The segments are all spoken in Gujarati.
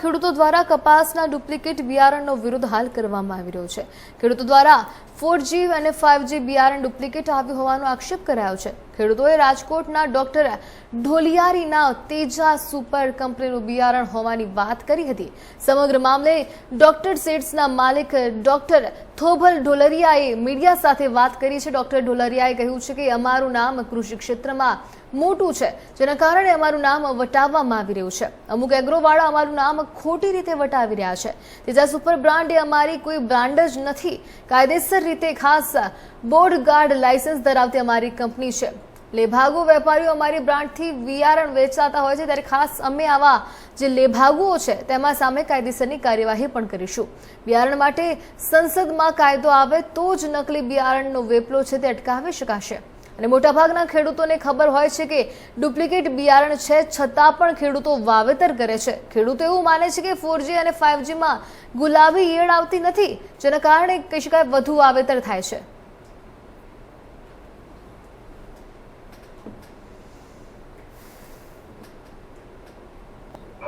ખેડૂતો દ્વારા કપાસના ડુપ્લિકેટ બિયારણનો વિરોધ હાલ કરવામાં આવી રહ્યો છે. ખેડૂતો દ્વારા ફોર જી અને ફાઇવ જી બિયારણ ડુપ્લિકેટ આવ્યું હોવાનો આક્ષેપ કરાયો છે. ખેડૂતોએ રાજકોટના ડોક્ટર ઢોલિયારીના તેજા સુપર કંપનીનું બિયારણ હોવાની વાત કરી હતી. સમગ્ર મામલે ડોક્ટર સેટ્સના માલિક ડોક્ટર થોભલ ઢોલરિયાએ મીડિયા સાથે વાત કરી છે. ડોક્ટર ઢોલરિયાએ કહ્યું છે કે અમારું નામ કૃષિ ક્ષેત્રમાં મોટું છે, જેના કારણે અમારું નામ વટાવવામાં આવી રહ્યું છે. અમુક એગ્રોવાળા અમારું નામ ખોટી રીતે વટાવી રહ્યા છે. તેજા સુપર બ્રાન્ડ એ અમારી કોઈ બ્રાન્ડ જ નથી. કાયદેસર રીતે ખાસ બોર્ડ ગાર્ડ લાયસન્સ ધરાવતી અમારી કંપની છે. લેભાગુ વેપારીઓ અમારી બ્રાન્ડથી બિયારણ વેચાતા હોય છે, ત્યારે ખાસ અમે આવા જે લેભાગુઓ છે, તેમાં સામે કાયદેસરની કાર્યવાહી પણ કરીશું. બિયારણ માટે સંસદમાં કાયદો આવે તો જ નકલી બિયારણનો વેપલો છે, તે અટકાવી શકાશે. અને મોટાભાગના ખેડૂતોને ખબર હોય છે કે ડુપ્લિકેટ બિયારણ છે, છતાં પણ ખેડૂતો વાવેતર કરે છે. ખેડૂતો એવું માને છે કે ફોરજી અને ફાઇવજીમાં ગુલાબી ઈયળ આવતી નથી, જેના કારણે કહી શકાય વધુ વાવેતર થાય છે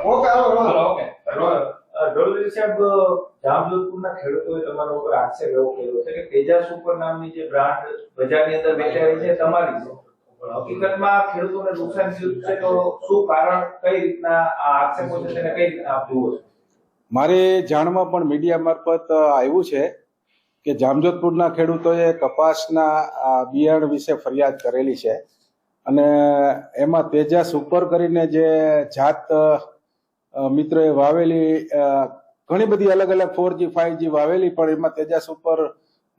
ઓકે હાલો હાલો. હાલો, ઓકે. અ, ડોલરી સાહેબ જામજોધપુરના ખેડૂતોએ તમારા ઉપર આક્ષેપ એવો કર્યો છે કે તેજા ઉપર નામની જે બ્રાન્ડ બજારની અંદર વેચાઈ છે તમારી. છે હકીકતમાં ખેડૂતોને નુકસાન થયું છે તો શું કારણ, કઈ રીતના આ આક્ષેપો છે તેને કઈ રીતના આપ જુઓ છો? મારે જાણમાં પણ મીડિયા મારફત આવ્યું છે કે જામજોધપુરના ખેડૂતોએ કપાસના બિયારણ વિશે ફરિયાદ કરેલી છે. અને એમાં તેજા સુપર કરીને જે જાત મિત્રોએ વાવેલી ઘણી બધી અલગ અલગ ફોર જી જી વાવેલી, પણ એમાં તેજસ ઉપર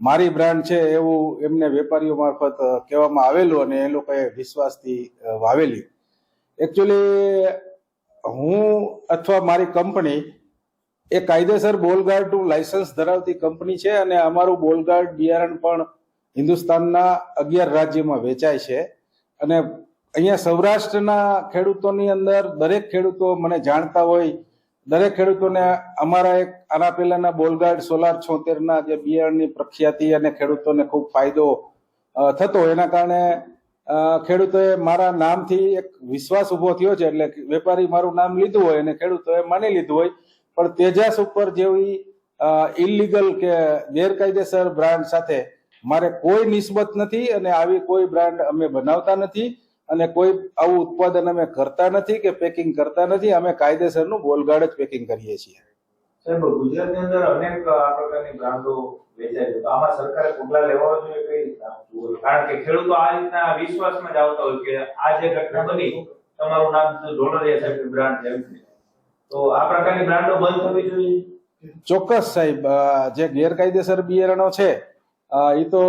મારી બ્રાન્ડ છે એવું એમને વેપારીઓ મારફત કહેવામાં આવેલું અને એ લોકોએ વિશ્વાસથી વાવેલી. એકચ્યુઅલી હું અથવા મારી કંપની એ કાયદેસર બોલગાર્ડનું લાયસન્સ ધરાવતી કંપની છે અને અમારું બોલગાર્ડ બિયારણ પણ હિન્દુસ્તાનના અગિયાર રાજ્યમાં વેચાય છે. અને અહીંયા સૌરાષ્ટ્રના ખેડૂતોની અંદર દરેક ખેડૂતો મને જાણતા હોય દરેક ખેડૂતોને અમારા એક આના પહેલાના બોલગાર્ડ સોલાર છોતેરના જે બિયારણની પ્રખ્યાતિ અને ખેડૂતોને ખૂબ ફાયદો થતો. એના કારણે ખેડૂતોએ મારા નામથી એક વિશ્વાસ ઊભો થયો છે. એટલે વેપારી મારું નામ લીધું હોય અને ખેડૂતોએ માની લીધું હોય. પણ તેજાસ ઉપર જેવી ઇલીગલ કે ગેરકાયદેસર બ્રાન્ડ સાથે મારે કોઈ નિસ્બત નથી અને આવી કોઈ બ્રાન્ડ અમે બનાવતા નથી. અને કોઈ આવું ઉત્પાદન અમે કરતા નથી કે પેકિંગ કરતા નથી અમે કાયદેસરનું બોલગાર્ડ જ પેકિંગ કરીએ છીએ. સાહેબ ગુજરાતની અંદર અનેક આ પ્રકારની બ્રાન્ડો વેચાય છે. તો આમાં સરકારે પગલા લેવા જોઈએ કઈ રીતના? કારણ કે ખેડૂતો આ રીતના વિશ્વાસમાં જ આવતા હોય કે આ જે ઘટના બની તમારું નામ ડોલરિયા સાહેબ બ્રાન્ડ છે તો આ પ્રકારની બ્રાન્ડો બંધ થવી જોઈએ? ચોક્કસ સાહેબ જે ગેરકાયદેસર બિયારણો છે એ તો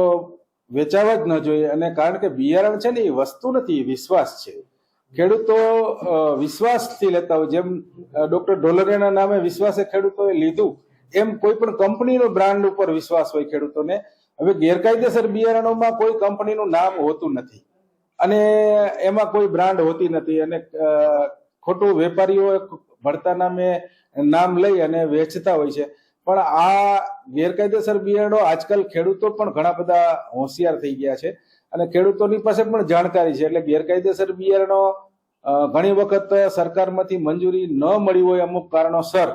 વેચાવા જ ન જોઈએ. અને કારણ કે બિયારણ છે ને, એ વસ્તુ નથી વિશ્વાસ છે. ખેડૂતો વિશ્વાસથી લેતા હોય. જેમ ડોક્ટર ઢોલરિયાના નામે વિશ્વાસે ખેડૂતોએ લીધું, એમ કોઈ પણ કંપનીનો બ્રાન્ડ ઉપર વિશ્વાસ હોય ખેડૂતોને. હવે ગેરકાયદેસર બિયારણોમાં કોઈ કંપનીનું નામ હોતું નથી. અને એમાં કોઈ બ્રાન્ડ હોતી નથી. અને ખોટું વેપારીઓ ભળતા નામે નામ લઈ અને વેચતા હોય છે. પણ આ ગેરકાયદેસર બિયારણો આજકાલ ખેડૂતો પણ ઘણા બધા હોશિયાર થઈ ગયા છે અને ખેડૂતોની પાસે પણ જાણકારી છે. એટલે ગેરકાયદેસર બિયારણો ઘણી વખત સરકારમાંથી મંજૂરી ન મળી હોય અમુક કારણોસર,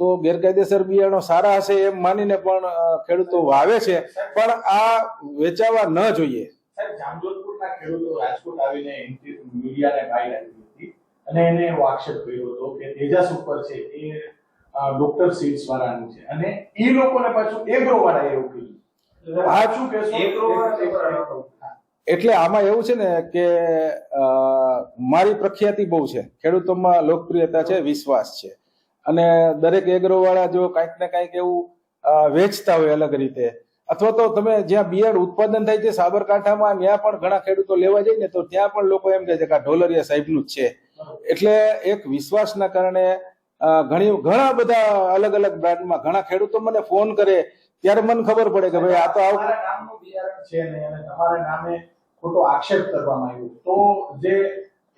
તો ગેરકાયદેસર બિયારણો સારા હશે એમ માનીને પણ ખેડૂતો વાવે છે. પણ આ વેચાવા ન જોઈએ. અને એને એવો કર્યો હતો કે તેજસ ઉપર છે એ ડોક્ટર સીટ્સ વાળાનું છે. અને એ લોકોને પાછું એગ્રો વાળા એવું કીધું આ શું એટલે આમાં એવું છે ને કે અ, મારી પ્રખ્યાતિ બહુ છે. ખેડૂતોમાં લોકપ્રિયતા છે વિશ્વાસ છે. અને દરેક એગ્રો વાળા જો કાંઈક ને કાંઈક એવું વેચતા હોય અલગ રીતે. અથવા તો તમે જ્યાં બિયારણ ઉત્પાદન થાય છે સાબરકાંઠામાં ત્યાં પણ ઘણા ખેડૂતો લેવા જાય ને તો ત્યાં પણ લોકો એમ કહે છે કે આ ઢોલરિયા સાહેબનું જ છે. એટલે એક વિશ્વાસના કારણે ઘણી ઘણા બધા અલગ અલગ બ્રાન્ડમાં ઘણા ખેડૂતો મને ફોન કરે ત્યારે મને ખબર પડે કે ભાઈ આ તો આવું છે ને અને તમારા નામે ખોટો આક્ષેપ કરવામાં આવ્યો. તો જે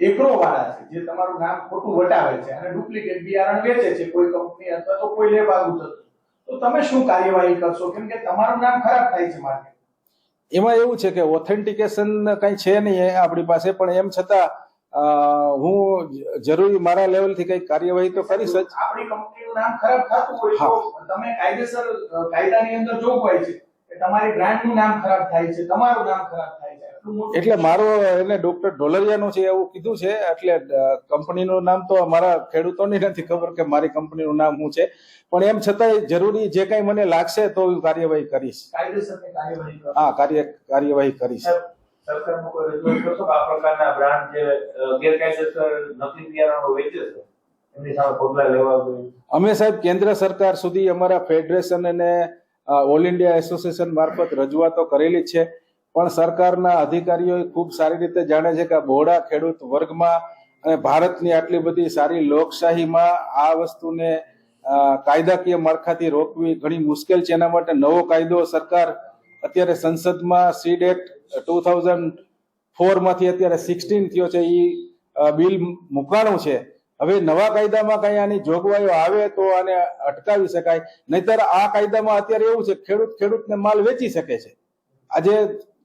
એકરો વાળા છે જે તમારું નામ ખોટું વટાવે છે અને ડુપ્લિકેટ બિયારણ વેચે છે કોઈ કંપની અથવા તો કોઈ લેબાગુ થતું તો તમે શું કાર્યવાહી કરશો? કેમ કે તમારું નામ ખરાબ થાય છે માર્કેટ એમાં એવું છે કે ઓથેન્ટિકેશન કઈ છે નહીં આપણી પાસે પણ એમ છતાં હું જરૂરી મારા લેવલથી કઈ કાર્યવાહી તો કરીશ જ. આપણી કંપનીનું નામ ખરાબ થતું હોય તો તમે કાયદેસર કાયદાની અંદર જોગવાઈ છે કે તમારી બ્રાન્ડનું નામ ખરાબ થાય છે તમારું નામ ખરાબ થાય છે. એટલે મારો એને ડોક્ટર ઢોલરિયાનું છે એવું કીધું છે એટલે કંપનીનું નામ તો મારા ખેડૂતોને નથી ખબર કે મારી કંપનીનું નામ શું છે. પણ એમ છતાંય જરૂરી જે કઈ મને લાગશે તો હું કાર્યવાહી કરીશ. કાયદેસરની કાર્યવાહી હા કાર્ય કાર્યવાહી કરીશ. સરકારમાં કોઈ રજૂઆત કરશો આ પ્રકારના બ્રાન્ડ જે ગેરકાયદેસર નકલી બિયારણો વેચે છે, એમની સામે પગલાં લેવા જોઈએ? અમે સાહેબ કેન્દ્ર સરકાર સુધી અમારા ફેડરેશન અને ઓલ ઇન્ડિયા એસોસિએશન મારફત રજૂઆતો કરેલી છે. પણ સરકારના અધિકારીઓ ખૂબ સારી રીતે જાણે છે કે બોડા ખેડૂત વર્ગમાં અને ભારતની આટલી બધી સારી લોકશાહીમાં આ વસ્તુને કાયદાકીય માળખાથી રોકવી ઘણી મુશ્કેલ છે. એના માટે નવો કાયદો સરકાર અત્યારે સંસદમાં સીડ એક્ટ ટુ થાઉઝન્ડ ફોરમાંથી અત્યારે સિક્સટીન થયો છે એ બિલ મુકાણું છે. હવે નવા કાયદામાં કઈ આની જોગવાઈઓ આવે તો આને અટકાવી શકાય. નહીતર આ કાયદામાં અત્યારે એવું છે, ખેડૂત ખેડૂતને માલ વેચી શકે છે. આજે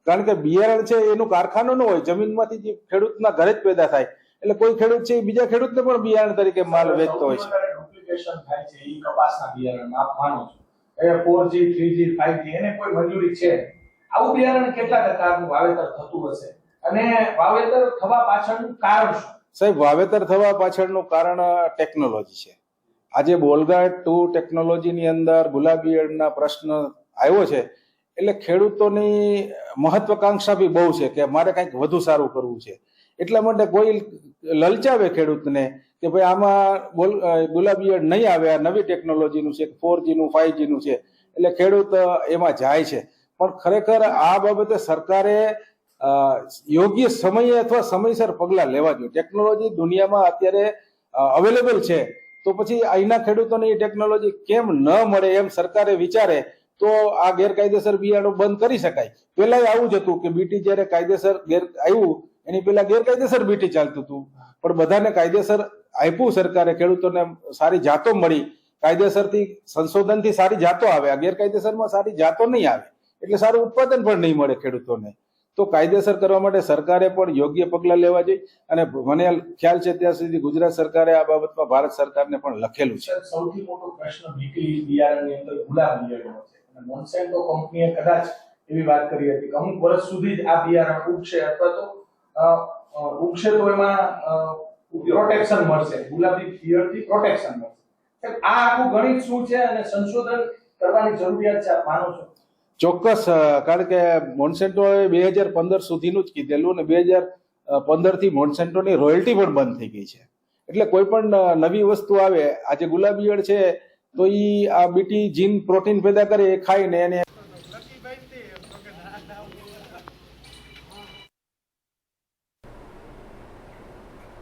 કારણ કે બિયારણ છે, એનું કારખાનું ન હોય, જમીનમાંથી જે ખેડૂતના ઘરે જ પેદા થાય. એટલે કોઈ ખેડૂત છે એ બીજા ખેડૂતને પણ બિયારણ તરીકે માલ વેચતો હોય છે? આપ માનો છો એ 4G 3G 5G એને કોઈ મંજૂરી છે. આવું બિયારણ કેટલા ટકાનું વાવેતર થતું હશે? અને વાવેતર થવા પાછળનું કારણ શું? સાહેબ, વાવેતર થવા પાછળનું કારણ ટેકનોલોજી છે. આજે બોલગાર્ડ ટુ ટેકનોલોજીની અંદર ગુલાબી ઈયળના પ્રશ્ન આવ્યો છે. એટલે ખેડૂતોની મહત્વકાંક્ષા બી બહુ છે કે મારે કંઈક વધુ સારું કરવું છે. એટલા માટે કોઈ લલચાવે ખેડૂતને કે ભાઈ આમાં બોલ ગુલાબી નહીં આવે, આ નવી ટેકનોલોજીનું છે ફોર જીનું ફાઈવ જીનું છે, એટલે ખેડૂત એમાં જાય છે. પણ ખરેખર આ બાબતે સરકારે યોગ્ય સમયે અથવા સમયસર પગલાં લેવા જોઈએ. ટેકનોલોજી દુનિયામાં અત્યારે અવેલેબલ છે. તો પછી અહીંના ખેડૂતોને એ ટેકનોલોજી કેમ ન મળે એમ સરકારે વિચારે તો આ ગેરકાયદેસર બિયારણો બંધ કરી શકાય. પેલા આવું જ હતું કે બીટી જયારે કાયદેસર ગેર આવ્યું, એની પેલા ગેરકાયદેસર બીટી ચાલતું હતું. પણ બધાને કાયદેસર આપ્યું સરકારે, ખેડૂતોને સારી જાતો મળી. કાયદેસરથી, સંશોધનથી સારી જાતો આવે. આ ગેરકાયદેસરમાં સારી જાતો નહીં આવે. એટલે સારું ઉત્પાદન પણ નહીં મળે ખેડૂતોને. તો કાયદેસર કરવા માટે સરકારે પણ યોગ્ય પગલાં લેવા જોઈએ. અને મને ખ્યાલ છે ત્યાં સુધી ગુજરાત સરકારે આ બાબતમાં ભારત સરકારને પણ લખેલું છે. સૌથી મોટો પ્રશ્ન બીટી બિયારણની અંદર ગુલાબ બિયારણનો છે. મોન્સેન્ટો કંપનીએ કદાચ એવી વાત કરી હતી કે અમુક વર્ષ સુધી જ આ બિયારણ ઉગશે અથવા તો ઉગશે તો એમાં પ્રોટેક્શન મળશે, ગુલાબી ઈયળથી પ્રોટેક્શન મળશે. આ આખું ગણિત શું છે અને સંશોધન કરવાની જરૂરિયાત છે આપ માનો છો? ચોક્કસ કારણ કે મોન્સેન્ટોએ બે હજાર પંદર સુધીનું જ કીધેલું અને બે હજાર પંદરથી મોન્સેન્ટોની રોયલ્ટી પણ બંધ થઈ ગઈ છે. એટલે કોઈ પણ નવી વસ્તુ આવે આજે ગુલાબીયળ છે તો ઈ આ બીટી જીન પ્રોટીન પેદા કરે એ ખાઈને એને